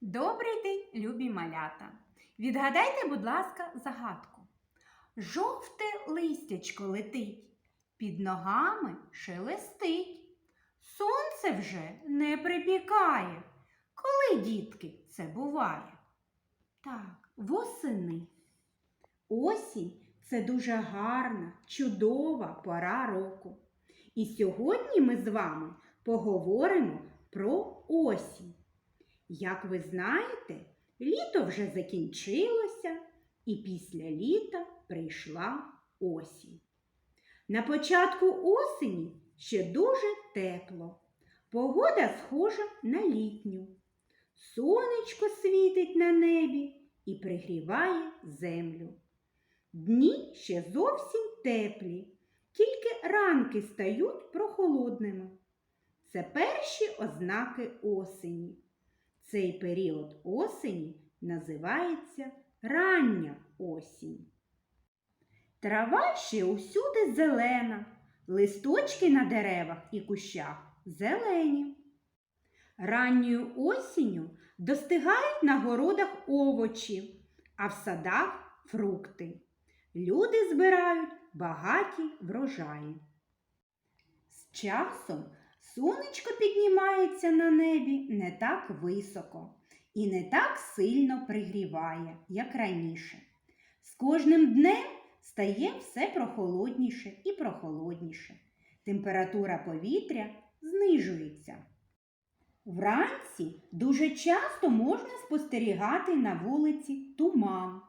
Добрий день, любі малята! Відгадайте, будь ласка, загадку. Жовте листячко летить, під ногами шелестить. Сонце вже не припікає. Коли, дітки, це буває? Так, восени. Осінь це дуже гарна, чудова пора року. І сьогодні ми з вами поговоримо про осінь. Як ви знаєте, літо вже закінчилося, і після літа прийшла осінь. На початку осені ще дуже тепло. Погода схожа на літню. Сонечко світить на небі і пригріває землю. Дні ще зовсім теплі, тільки ранки стають прохолодними. Це перші ознаки осені. Цей період осені називається рання осінь. Трава ще усюди зелена, листочки на деревах і кущах зелені. Ранньою осінню достигають на городах овочі, а в садах фрукти. Люди збирають багаті врожаї. З часом Сонечко піднімається на небі не так високо і не так сильно пригріває, як раніше. З кожним днем стає все прохолодніше і прохолодніше. Температура повітря знижується. Вранці дуже часто можна спостерігати на вулиці туман.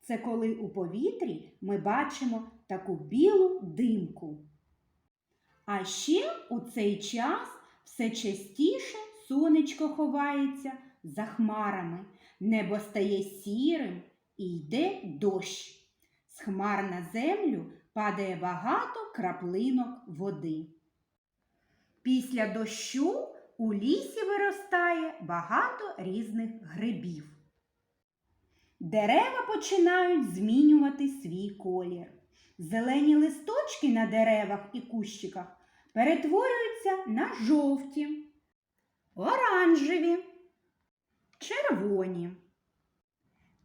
Це коли у повітрі ми бачимо таку білу димку. А ще у цей час все частіше сонечко ховається за хмарами, небо стає сірим і йде дощ. З хмар на землю падає багато краплинок води. Після дощу у лісі виростає багато різних грибів. Дерева починають змінювати свій колір. Зелені листочки на деревах і кущиках перетворюються на жовті, оранжеві, червоні.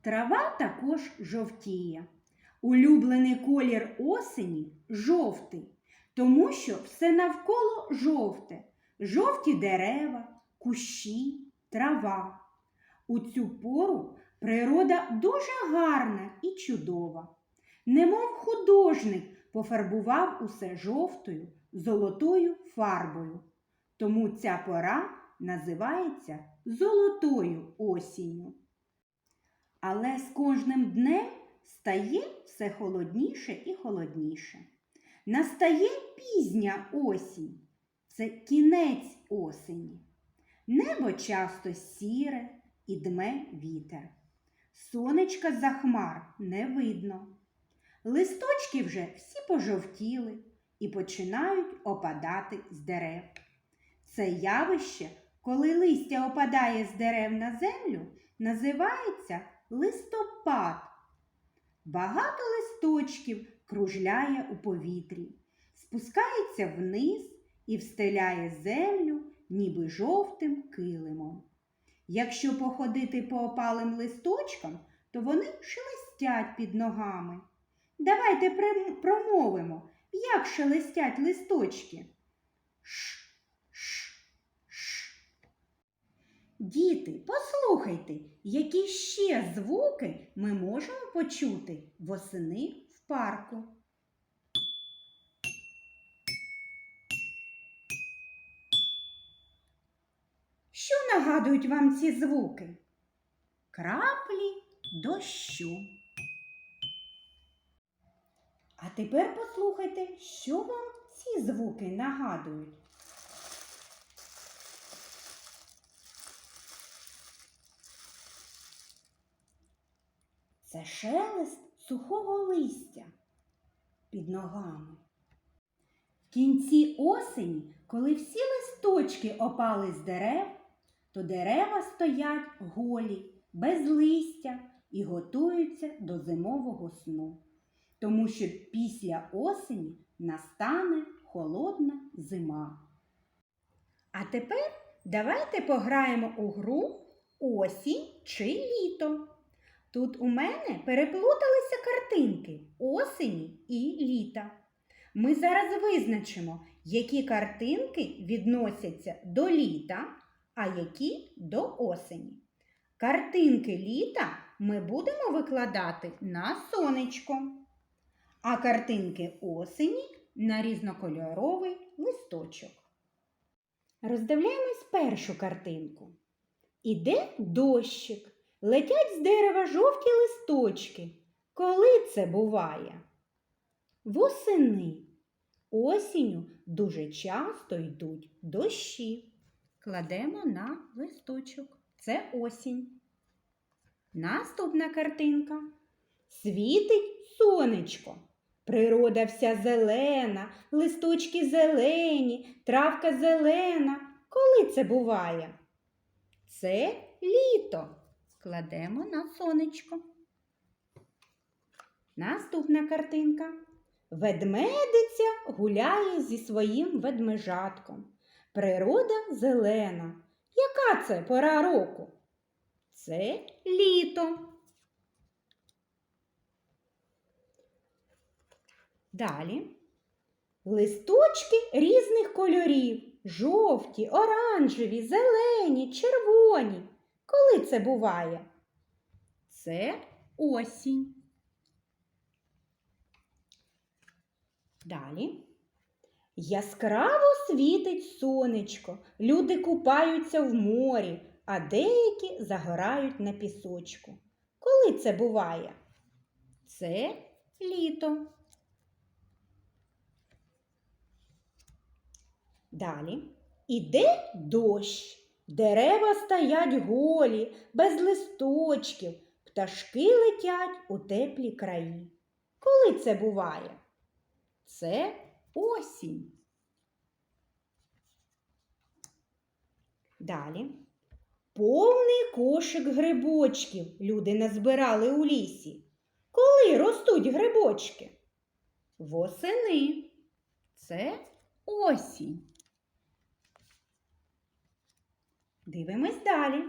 Трава також жовтіє. Улюблений колір осені жовтий, тому що все навколо жовте, жовті дерева, кущі, трава. У цю пору природа дуже гарна і чудова, немов художник пофарбував усе жовтою, золотою фарбою. Тому ця пора називається золотою осінню. Але з кожним днем стає все холодніше і холодніше. Настає пізня осінь, це кінець осені. Небо часто сіре і дме вітер. Сонечка за хмар не видно. Листочки вже всі пожовтіли і починають опадати з дерев. Це явище, коли листя опадає з дерев на землю, називається листопад. Багато листочків кружляє у повітрі, спускається вниз і встеляє землю, ніби жовтим килимом. Якщо походити по опалим листочкам, то вони шелестять під ногами. Давайте промовимо, як шелестять листочки. Ш, ш, ш. Діти, послухайте, які ще звуки ми можемо почути восени в парку. Що нагадують вам ці звуки? Краплі дощу. А тепер послухайте, що вам ці звуки нагадують. Це шелест сухого листя під ногами. В кінці осені, коли всі листочки опали з дерев, то дерева стоять голі, без листя і готуються до зимового сну тому що після осені настане холодна зима. А тепер давайте пограємо у гру осінь чи літо. Тут у мене переплуталися картинки осені і літа. Ми зараз визначимо, які картинки відносяться до літа, а які до осені. Картинки літа ми будемо викладати на сонечко, а картинки осені на різнокольоровий листочок. Роздивляємось першу картинку. Іде дощик, летять з дерева жовті листочки. Коли це буває? Восени. Осінню дуже часто йдуть дощі. Кладемо на листочок. Це осінь. Наступна картинка. Світить сонечко. Природа вся зелена, листочки зелені, травка зелена. Коли це буває? Це літо. Кладемо на сонечко. Наступна картинка. Ведмедиця гуляє зі своїм ведмежатком. Природа зелена. Яка це пора року? Це літо. Далі. Листочки різних кольорів: жовті, оранжеві, зелені, червоні. Коли це буває? Це осінь. Далі. Яскраво світить сонечко, люди купаються в морі, а деякі загорають на пісочку. Коли це буває? Це літо. Далі. Іде дощ, дерева стоять голі, без листочків, пташки летять у теплі краї. Коли це буває? Це осінь. Далі. Повний кошик грибочків люди назбирали у лісі. Коли ростуть грибочки? Восени. Це осінь. Дивимось далі.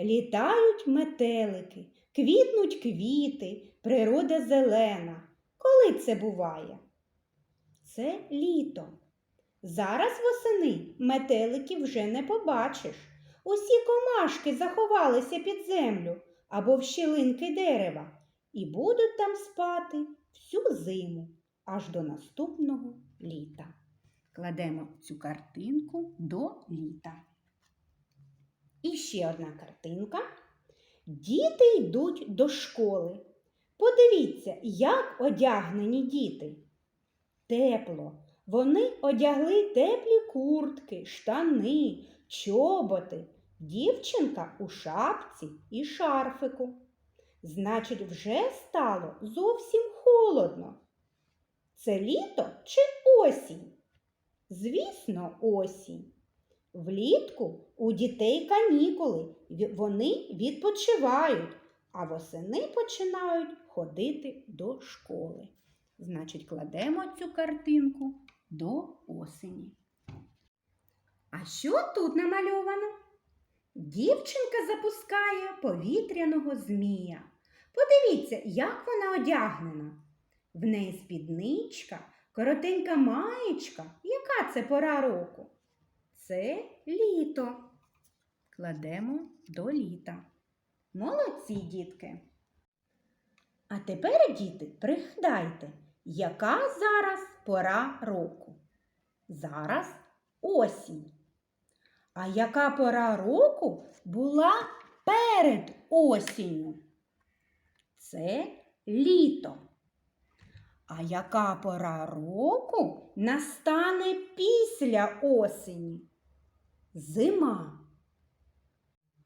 Літають метелики, квітнуть квіти, природа зелена. Коли це буває? Це літо. Зараз восени метеликів вже не побачиш. Усі комашки заховалися під землю або в щілинки дерева і будуть там спати всю зиму аж до наступного літа. Кладемо цю картинку до літа. І ще одна картинка. Діти йдуть до школи. Подивіться, як одягнені діти. Тепло. Вони одягли теплі куртки, штани, чоботи. Дівчинка у шапці і шарфику. Значить, вже стало зовсім холодно. Це літо чи осінь? Звісно, осінь. Влітку у дітей канікули, вони відпочивають, а восени починають ходити до школи. Значить, кладемо цю картинку до осені. А що тут намальовано? Дівчинка запускає повітряного змія. Подивіться, як вона одягнена. В неї спідничка, коротенька маєчка. Яка це пора року? Це літо. Кладемо до літа. Молодці, дітки. А тепер, діти, пригадайте, яка зараз пора року? Зараз осінь. А яка пора року була перед осінню? Це літо. А яка пора року настане після осені? Зима.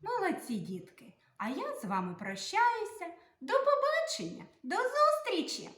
Молодці, дітки! А я з вами прощаюся. До побачення, до зустрічі!